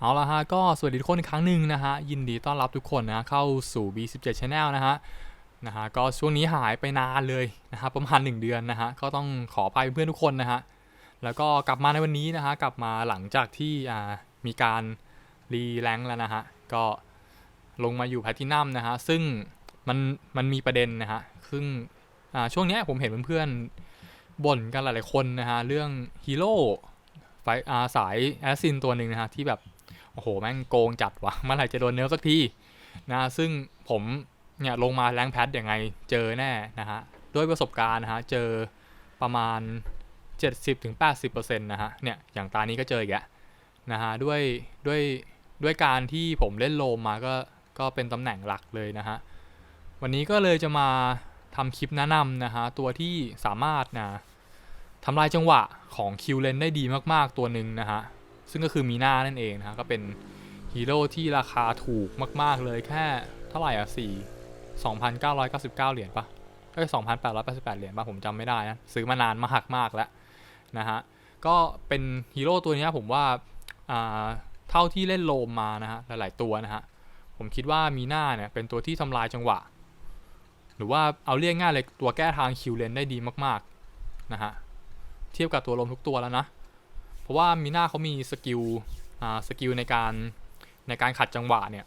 เอาละฮะก็สวัสดีทุกคนอีกครั้งหนึ่งนะฮะยินดีต้อนรับทุกคนนะเข้าสู่ B17 Channel นะฮะนะฮะก็ช่วงนี้หายไปนานเลยนะฮะประมาณ 1 เดือนนะฮะก็ต้องขออภัยเพื่อนทุกคนนะฮะแล้วก็กลับมาในวันนี้นะฮะกลับมาหลังจากที่อ่ามีการรีแรงแล้วนะฮะก็ลงมาอยู่แพลตินัมนะฮะซึ่งมันมันมีประเด็นนะฮะซึ่งอ่าช่วงนี้ผมเห็นเพื่อนๆบ่นกันหลายๆคนนะฮะเรื่องฮีโร่ไฟอาสายแอสซินตัวหนึ่งนะฮะที่แบบ โอ้โห แม่งโกงจัดวะเมื่อไหร่จะโดนเนื้อสักทีนะซึ่งผมเนี่ยลงมาแรงแพทยังไงเจอแน่นะฮะด้วยประสบการณ์นะฮะเจอประมาณ 70-80%นะฮะเนี่ยอย่างตานี้ก็เจออีกแล้วนะฮะด้วยด้วยด้วยการที่ผมเล่นโลมมาก็ก็เป็นตำแหน่งหลักเลยนะฮะวันนี้ก็เลยจะมาทำคลิปแนะนำนะฮะตัวที่สามารถนะทำลายจังหวะของคิวเลนได้ดีมากๆตัวหนึ่งนะฮะ ซึ่งก็คือมีหน้านั่นเองนะก็เป็นฮีโร่ที่ราคาถูกมาก ๆ เลยแค่เท่าไหร่อะสี่สองพันเก้าร้อยเก้าสิบเก้าเหรียญปะเอ้ยสองพันแปดร้อยแปดสิบแปดเหรียญปะผมจำไม่ได้นะ ซื้อมานานมาหักมากแล้วนะฮะ ก็เป็นฮีโร่ตัวนี้ผมว่าอ่าเท่าที่เล่นโลมมานะฮะ หลาย ๆ ตัวนะฮะ ผมคิดว่ามีหน้าเนี่ยเป็นตัวที่ทำลายจังหวะ หรือว่าเอาเรียกง่ายเลยตัวแก้ทางคิวเลนได้ดีมาก ๆ นะฮะ เทียบกับตัวลมทุกตัวแล้วนะ เพราะว่ามีหน้าเขามีสกิลอ่าสกิลในการในการขัดจังหวะเนี่ย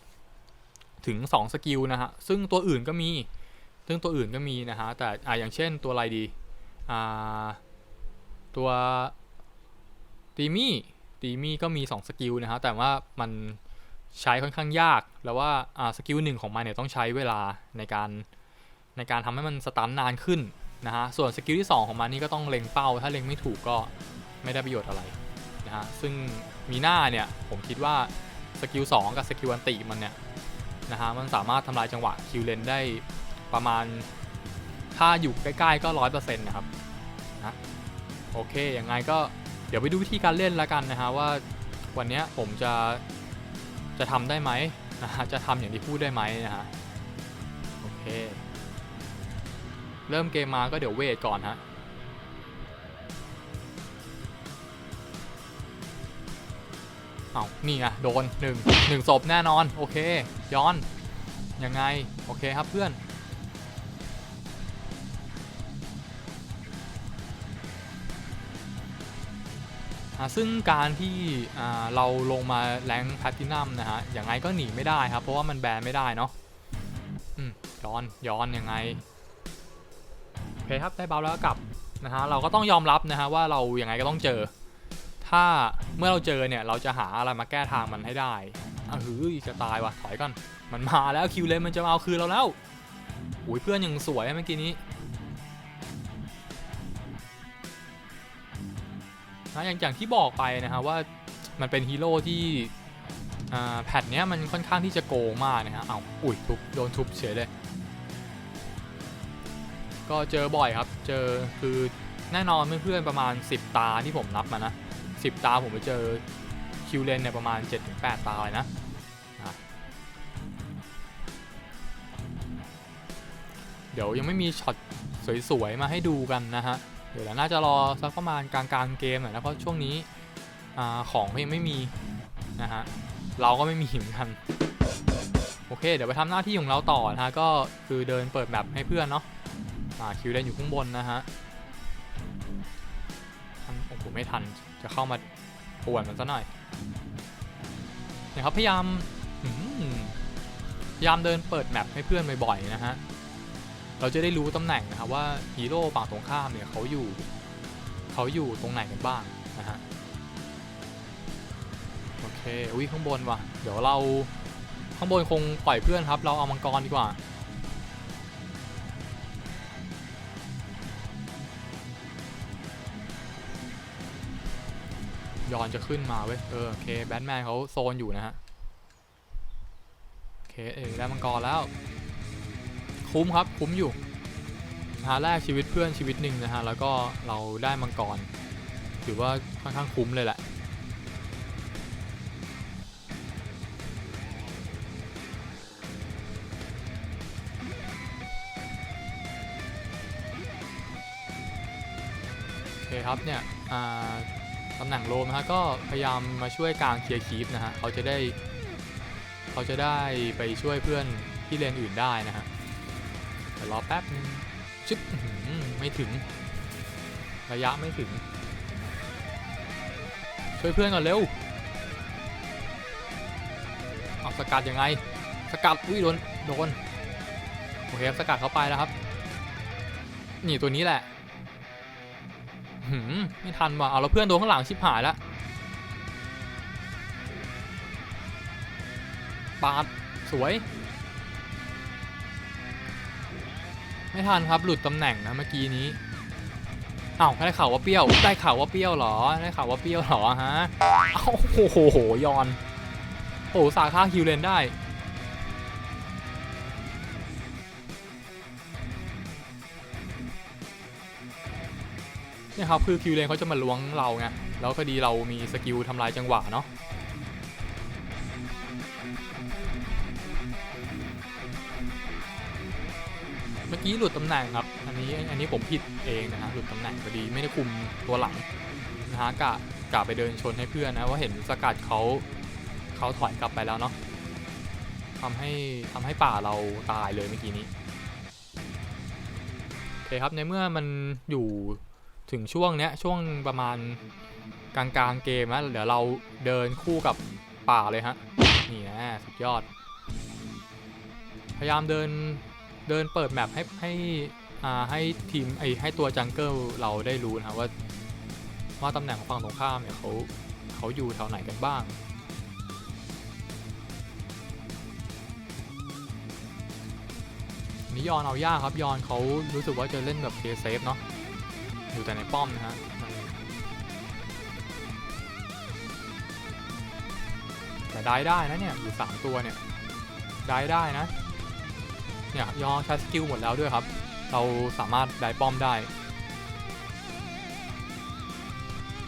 ถึง 2 สกิลนะฮะ ซึ่งตัวอื่นก็มี ซึ่งตัวอื่นก็มีนะฮะ แต่อ่าอย่างเช่นตัวอะไรดีอ่าตัวตีมี่ตีมี่ก็มี 2 สกิลนะฮะ แต่ว่ามันใช้ค่อนข้างยาก แล้วว่าอ่าสกิลหนึ่งของมันเนี่ยต้องใช้เวลาในการในการทำให้มันสตันนานขึ้นนะฮะ ส่วนสกิลที่ 2 ของมันนี่ก็ต้องเล็งเป้า ถ้าเล็งไม่ถูกก็ไม่ได้ประโยชน์อะไร นะฮะ ซึ่งมีหน้าเนี่ย ผมคิดว่าสกิล2กับสกิลอันติมันเนี่ย นะฮะ มันสามารถทำลายจังหวะคิวเลนได้ประมาณ ถ้าอยู่ใกล้ๆก็ร้อยเปอร์เซ็นต์นะครับนะโอเค ยังไงก็เดี๋ยวไปดูวิธีการเล่นล้วกันนะฮะ ว่าวันเนี้ยผมจะจะทำได้ไหมนะฮะ จะทำอย่างที่พูดได้ไหมนะฮะ โอเค เริ่มเกมมาก็เดี๋ยวเวทก่อนฮะ เอานี่ไงโดนหนึ่งหนึ่งศพแน่นอน โอเค ย้อน ยังไง โอเคครับเพื่อน ซึ่งการที่อ่าเราลงมาแรงแพลตินัมนะฮะ อยังไงก็หนีไม่ได้ครับ เพราะว่ามันแบนไม่ได้เนาะอืมย้อนย้อนยังไง โอเคครับได้เบาแล้วก็กลับนะฮะ เราก็ต้องยอมรับนะฮะว่าเรายังไงก็ต้องเจอ ถ้าเมื่อเราเจอเนี่ยเราจะหาอะไรมาแก้ทางมันให้ได้อะหือจะตายว่ะถอยก่อน มันมาแล้วคิวเลนมันจะมาเอาคืนเราแล้วอุ้ยเพื่อนยังสวยเมื่อกี้นี้นะอย่างอย่างที่บอกไปนะฮะว่ามันเป็นฮีโร่ที่อ่าแพทเนี้ยมันค่อนข้างที่จะโกงมากนะฮะเอาอุ้ยทุบโดนทุบเฉยเลย ก็เจอบ่อยครับ เจอคือแน่นอนเพื่อนๆประมาณ 10 ตาที่ผมนับมานะ 10 ตาผมไปเจอคิวเลนเนี่ยประมาณ 7-8 ตาเลยนะอะเดี๋ยวยังไม่มีช็อตสวยๆมาให้ดูกันนะฮะ เดี๋ยวน่าจะรอสักประมาณกลางๆเกมหน่อยนะเพราะช่วงนี้อของยังไม่มีนะฮะ เราก็ไม่มีเหมือนกัน โอเค เดี๋ยวไปทำหน้าที่ของเราต่อนะฮะ ก็คือเดินเปิดแมปให้เพื่อนเนาะคิวเลนอยู่ข้างบนนะฮะ ทันโอ้โหไม่ทันจะเข้ามาป่วนมันซะหน่อยนี่ยครับพยายามอืมพยายามเดินเปิดแมปให้เพื่อนบ่อยๆนะฮะเราจะได้รู้ตำแหน่งนะครับว่าฮีโร่ฝั่งตรงข้ามเนี่ยเขาอยู่เขาอยู่ตรงไหนกันบ้างนะฮะโอเคอุ้ยข้างบนว่ะเดี๋ยวเราข้างบนคงปล่อยเพื่อนครับ เราเอามังกรดีกว่า ยอนจะขึ้นมาเว้ย เออโอเคแบทแมนเขาโซนอยู่นะฮะ โอเคเออได้มังกรแล้ว คุ้มครับคุ้มอยู่หาแรกชีวิตเพื่อนชีวิตหนึ่งนะฮะ แล้วก็เราได้มังกร ถือว่าค่อนข้างคุ้มเลยแหละโอเคครับเนี่ยอ่า ตำแหน่งโลมนะฮะก็พยายามมาช่วยกลางเคลียร์คีฟนะฮะเขาจะได้เขาจะได้ไปช่วยเพื่อนที่เลนอื่นได้นะฮะเดี๋ยวรอแป๊บนึงชึบไม่ถึง ระยะไม่ถึง ช่วยเพื่อนก่อนเร็วเอาสกัดยังไง สกัดอุ้ยโดนโดนโอเคสกัดเข้าไปแล้วครับ นี่ตัวนี้แหละ ไม่ทันว่ะเอาแล้วเพื่อนโดนข้างหลังชิบหายแล้วปาดสวย ไม่ทันครับหลุดตำแหน่งนะเมื่อกี้นี้อ้าวได้ข่าวว่าเปรี้ยวได้ข่าวว่าเปรี้ยวเหรอได้ข่าวว่าเปรี้ยวเหรอฮะเอาโอ้โหยอนโอ้โหสาค่าคิวเลนได้ เนี่ยครับคือคิวเลนเขาจะมาล้วงเราไงแล้วพอดีเรามีสกิลทำลายจังหวะเนาะเมื่อกี้หลุดตำแหน่งครับ อันนี้อันนี้ผมผิดเองนะฮะหลุดตำแหน่งพอดีไม่ได้คุมตัวหลังนะฮะกะกะไปเดินชนให้เพื่อนนะว่าเห็นสกัดเขาเขาถอยกลับไปแล้วเนาะทำให้ทำให้ป่าเราตายเลยเมื่อกี้นี้โอเคครับในเมื่อมันอยู่ ถึงช่วงเนี้ยช่วงประมาณกลางๆเกมแล้วเดี๋ยวเราเดินคู่กับป่าเลยฮะนี่นะสุดยอด พยายามเดินเดินเปิดแมปให้ให้อ่าให้ทีมไอให้ตัวจังเกิลเราได้รู้นะครับว่าว่าตำแหน่งของฝั่งตรงข้ามเนี่ยเขาเขาอยู่แถวไหนกันบ้างนี่ยอนเอายากครับยอนเขารู้สึกว่าจะเล่นแบบเคเซฟเนาะ อยู่แต่ในป้อมนะฮะแต่ได้ได้นะเนี่ยอยู่สามตัวเนี่ยได้ได้นะเนี่ยยอใช้สกิลหมดแล้วด้วยครับ เราสามารถได้ป้อมได้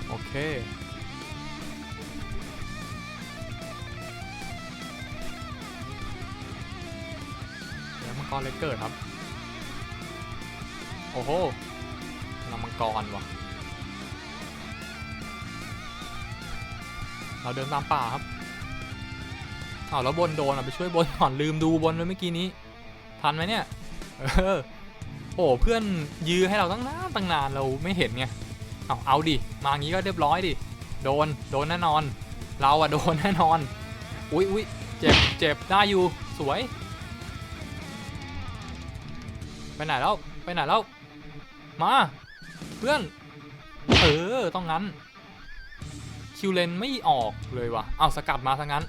โอเคแล้วมังกรเล็กเกิดครับ โอ้โห กรว่ะ เราเดินตามป่าครับอ้าวแล้วบนโดนอะไปช่วยบนก่อนลืมดูบนเลยเมื่อกี้นี้ ทันไหมเนี่ย เออ โอ้เพื่อนยื้อให้เราตั้งนานตั้งนานเราไม่เห็นไง เอาเอาดิ มางี้ก็เรียบร้อยดิ โดน โดนแน่นอน เราอะโดนแน่นอน อุ๊ยอุ๊ยเจ็บเจ็บได้อยู่ สวย ไปไหนแล้ว ไปไหนแล้ว มา เพื่อน เออ ต้องงั้น คิวเลนไม่ออกเลยว่ะ เอาสกัดมาซะงั้น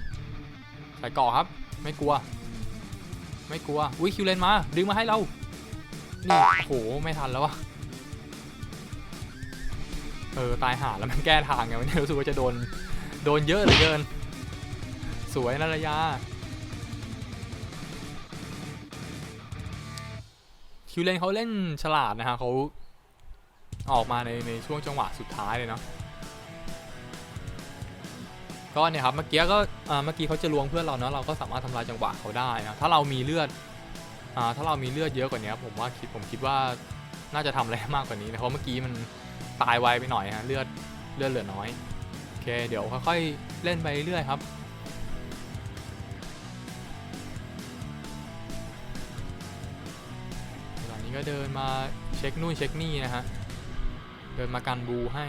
ใส่ก่อครับ ไม่กลัว ไม่กลัว อุ้ยคิวเลนมา ดึงมาให้เรา นี่โอ้โห ไม่ทันแล้ววะเออ ตายหาแล้วมันแก้ทางไงวันนี้รู้สึกว่าจะโดน โดนเยอะเหลือเกิน สวยนะระยะคิวเลนเขาเล่นฉลาดนะฮะเขา ออกมาในในช่วงจังหวะสุดท้ายเลยเนาะก็เนี่ยครับเมื่อกี้ก็เมื่อกี้เขาจะลวงเพื่อนเราเนาะเราก็สามารถทำลายจังหวะเขาได้นะถ้าเรามีเลือดอ่าถ้าเรามีเลือดเยอะกว่านี้ผมว่าคิดผมคิดว่าน่าจะทำอะไรมากกว่านี้นะเพราะเมื่อกี้มันตายไวไปหน่อยฮะเลือดเลือดเหลือน้อยโอเคเดี๋ยวค่อยๆเล่นไปเรื่อยครับตอนนี้ก็เดินมาเช็คนู่นเช็คนี่นะฮะ เดินมากันบูให้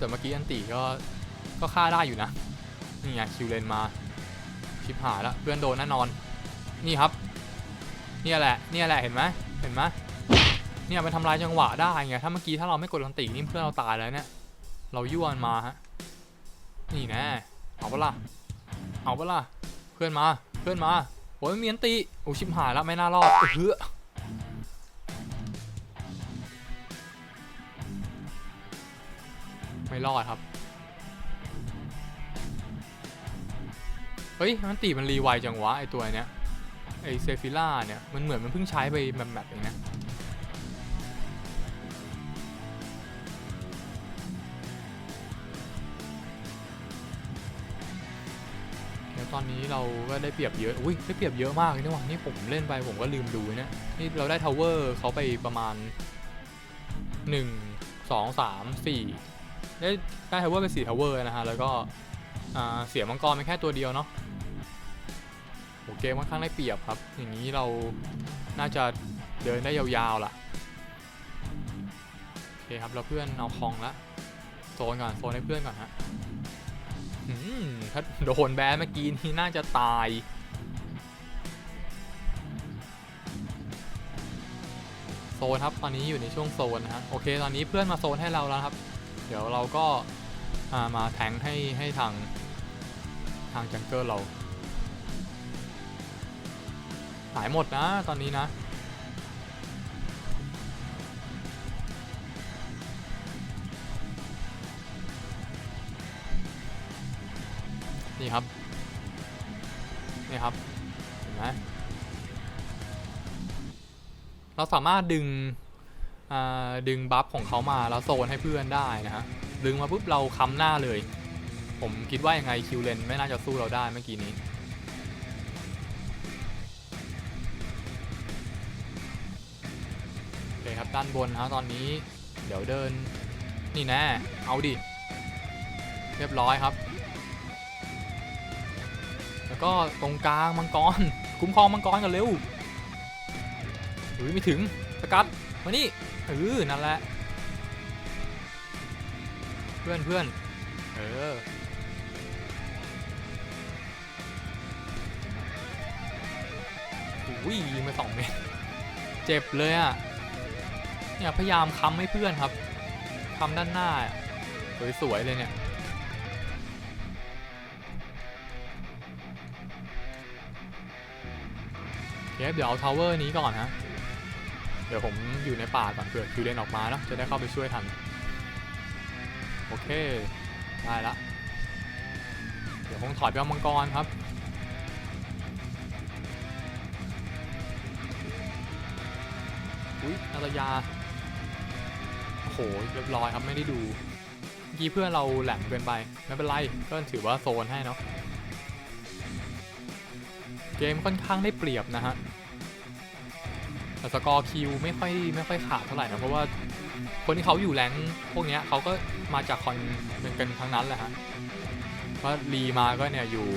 แต่เมื่อกี้อันติก็ก็ฆ่าได้อยู่นะ นี่ไงคิวเลนมา ชิบหายแล้วเพื่อนโดนแน่นอน นี่ครับ เนี่ยแหละ เนี่ยแหละเห็นไหมเห็นไหมเนี่ยมันทำลายจังหวะได้ไง ถ้าเมื่อกี้ถ้าเราไม่กดอันตินี่เพื่อนเราตายแล้วเนี่ย เรายั่วมันมาฮะ นี่แน่เอาปล่ะเอาปล่ะเพื่อนมาเพื่อนมาโอ้ยมีอันติโอ้ชิบหายแล้วไม่น่ารอดเฮ้อไม่รอดครับ เฮ้ยมันตีมันรีไวจังวะไอตัวเนี้ยไอเซฟิล่าเนี่ยมันเหมือนมันเพิ่งใช้ไปแบบแบบเองนะ ตอนนี้เราก็ได้เปรียบเยอะ อุ้ยได้เปรียบเยอะมากเลยนี่หว่านี่ผมเล่นไปผมก็ลืมดูนี่ยนี่เราได้ทาวเวอร์เขาไปประมาณ 1 2 3 4 ได้ได้ทาวเวอร์ไป4ทาวเวอร์นะฮะ แล้วก็เสียมังกรไปแค่ตัวเดียวเนาะโอเกมค่อนข้างได้เปรียบครับ อย่างนี้เราน่าจะเดินได้ยาวๆล่ะโอเคครับเราเพื่อนเอาคลองละโซนก่อนโซนให้เพื่อนก่อนฮะ ถ้าโดนแบนเมื่อกี้นี่น่าจะตาย โซนครับ ตอนนี้อยู่ในช่วงโซนนะฮะ โอเค ตอนนี้เพื่อนมาโซนให้เราแล้วครับ เดี๋ยวเราก็ามาแทงให้ให้ทางทางจังเกิลเรา หายหมดนะ ตอนนี้นะ นี่ครับ นี่ครับ เห็นไหมเราสามารถดึงดึงบัฟของเขามาแล้วโซนให้เพื่อนได้นะฮะ ดึงมาปุ๊บเราค้ำหน้าเลย ผมคิดว่ายังไงคิวเลนไม่น่าจะสู้เราได้เมื่อกี้นี้ โอเคครับด้านบนฮะตอนนี้ เดี๋ยวเดิน นี่แน่เอาดิ เรียบร้อยครับ ก็ตรงกลางมังกร คุ้มครองมังกรกันเร็วอุ้ยไม่ถึงสกัดมานี่เออนั่นแหละ เพื่อนเพื่อนเอออุ้ยยิงไปสองเมตรเจ็บเลยอะเนี่ยพยายามค้ำให้เพื่อนครับค้ำด้านหน้าสวยๆเลยเนี่ย เดี๋ยวเดี๋ยวเอาทาวเวอร์นี้ก่อนฮะ เดี๋ยวผมอยู่ในป่าก่อนเผื่อคิวเลนออกมาเนาะจะได้เข้าไปช่วยทัน โอเค ได้ละ เดี๋ยวคงถอยไปเอามังกรครับอุ้ยนาตยาโอ้โหเรียบร้อยครับไม่ได้ดูกี้เพื่อนเราแหลมเกินไปไม่เป็นไรก็ถือว่าโซนให้เนาะเกมค่อนข้างได้เปรียบนะฮะ แต่สกอร์คิวไม่ค่อยไม่ค่อยขาดเท่าไหร่นะเพราะว่าคนที่เขาอยู่แรงพวกนี้เขาก็มาจากคอนเป็นกันทั้งนั้นแหละฮะเพราะรีมาก็เนี่ยอยู่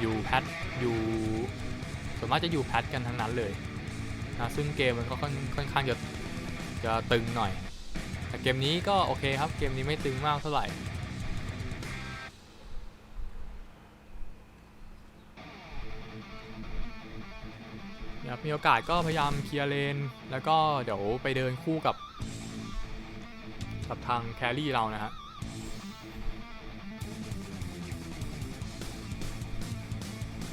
อยู่แพทอยู่ส่วนมากจะอยู่แพทกันทั้งนั้นเลยนะซึ่งเกมมันก็ค่อนค่อนข้างจะจะตึงหน่อย แต่เกมนี้ก็โอเคครับเกมนี้ไม่ตึงมากเท่าไหร่ มีโอกาสก็พยายามเคลียร์เลน แล้วก็เดี๋ยวไปเดินคู่กับ กับทางแครี่เรานะฮะ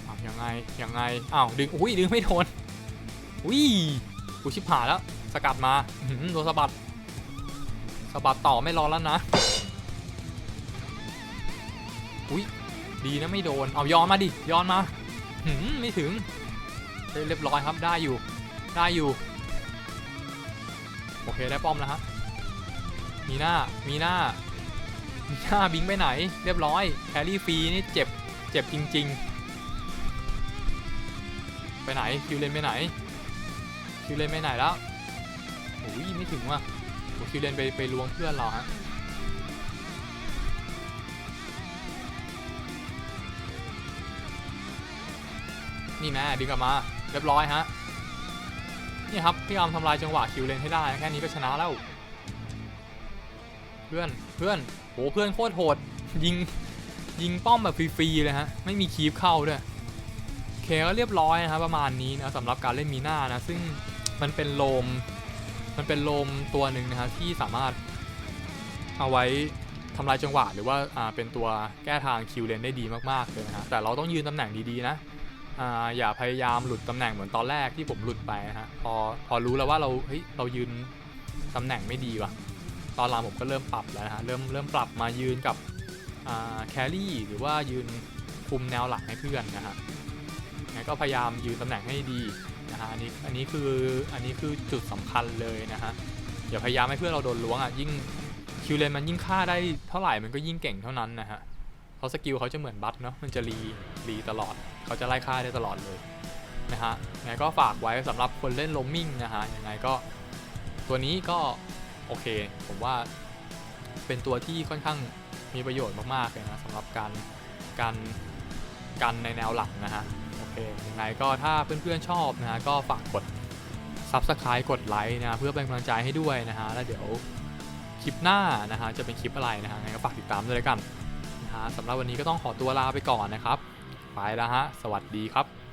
อ้าวยังไง ยังไง อ้าว ดึง อุ้ย ดึงไม่โดนอุ้ยกูชิบหายแล้ว สกัดมาหือโดนสะบัดสะบัดต่อไม่รอแล้วนะ อุ้ย ดีนะไม่โดน เอาย้อนมาดิ ย้อนมาหืมไม่ถึง เรียบร้อยครับได้อยู่ได้อยู่โอเคได้ป้อมแล้วฮะมีหน้ามีหน้ามีหน้าบิงไปไหน เรียบร้อยแครี่ฟรีนี่เจ็บเจ็บจริง ๆ ไปไหนคิวเลนไปไหนคิวเลนไปไหนแล้วโอ้ยไม่ถึงว่ะโอ้คิวเลนไปไปล้วงเพื่อนเราฮะนี่แน่ดึงกลับมา เรียบร้อยฮะนี่ครับพยายามทำลายจังหวะคิวเลนให้ได้ แค่นี้ก็ชนะแล้ว เพื่อนเพื่อนโหเพื่อนโคตรโหด ยิงยิงป้อมแบบฟรีๆเลยฮะ ไม่มีคีฟเข้าด้วยเคก็เรียบร้อยนะครับประมาณนี้นะสำหรับการเล่นมีหน้านะซึ่งมันเป็นโลมมันเป็นโลมตัวหนึ่งนะฮะที่สามารถเอาไว้ทำลายจังหวะหรือว่าอ่าเป็นตัวแก้ทางคิวเลนได้ดีมากๆเลยนะฮะแต่เราต้องยืนตำแหน่งดีๆนะ อย่าพยายามหลุดตำแหน่งเหมือนตอนแรกที่ผมหลุดไปนะฮะพอพอรู้แล้วว่าเราเฮ้ยเรายืนตำแหน่งไม่ดีว่ะตอนหลังผมก็เริ่มปรับแล้วนะฮะเริ่มเริ่มปรับมายืนกับแครี่หรือว่ายืนคุมแนวหลังให้เพื่อนนะฮะงั้นก็พยายามยืนตำแหน่งให้ดีนะฮะอันนี้อันนี้คืออันนี้คือจุดสำคัญเลยนะฮะอย่าพยายามให้เพื่อนเราโดนล้วงอะยิ่งคิวเลนมันยิ่งฆ่าได้เท่าไหร่มันก็ยิ่งเก่งเท่านั้นนะฮะ เพราะสกิลเขาจะเหมือนบัตเนาะมันจะรีรีตลอด เขาจะไล่ฆ่าได้ตลอดเลยนะฮะยังไงก็ฝากไว้สำหรับคนเล่นโลมมิ่งนะฮะยังไงก็ตัวนี้ก็โอเค ผมว่าเป็นตัวที่ค่อนข้างมีประโยชน์มากๆเลยนะสำหรับการการกันในแนวหลังนะฮะโอเคยังไงก็ถ้าเพื่อนๆชอบนะฮะก็ฝากกด Subscribe กดไลค์นะเพื่อเป็นกำลังใจให้ด้วยนะฮะแล้วเดี๋ยวคลิปหน้านะฮะจะเป็นคลิปอะไรนะฮะยังไงก็ฝากติดตามด้วยกัน สำหรับวันนี้ก็ต้องขอตัวลาไปก่อนนะครับ ไปแล้วฮะ สวัสดีครับ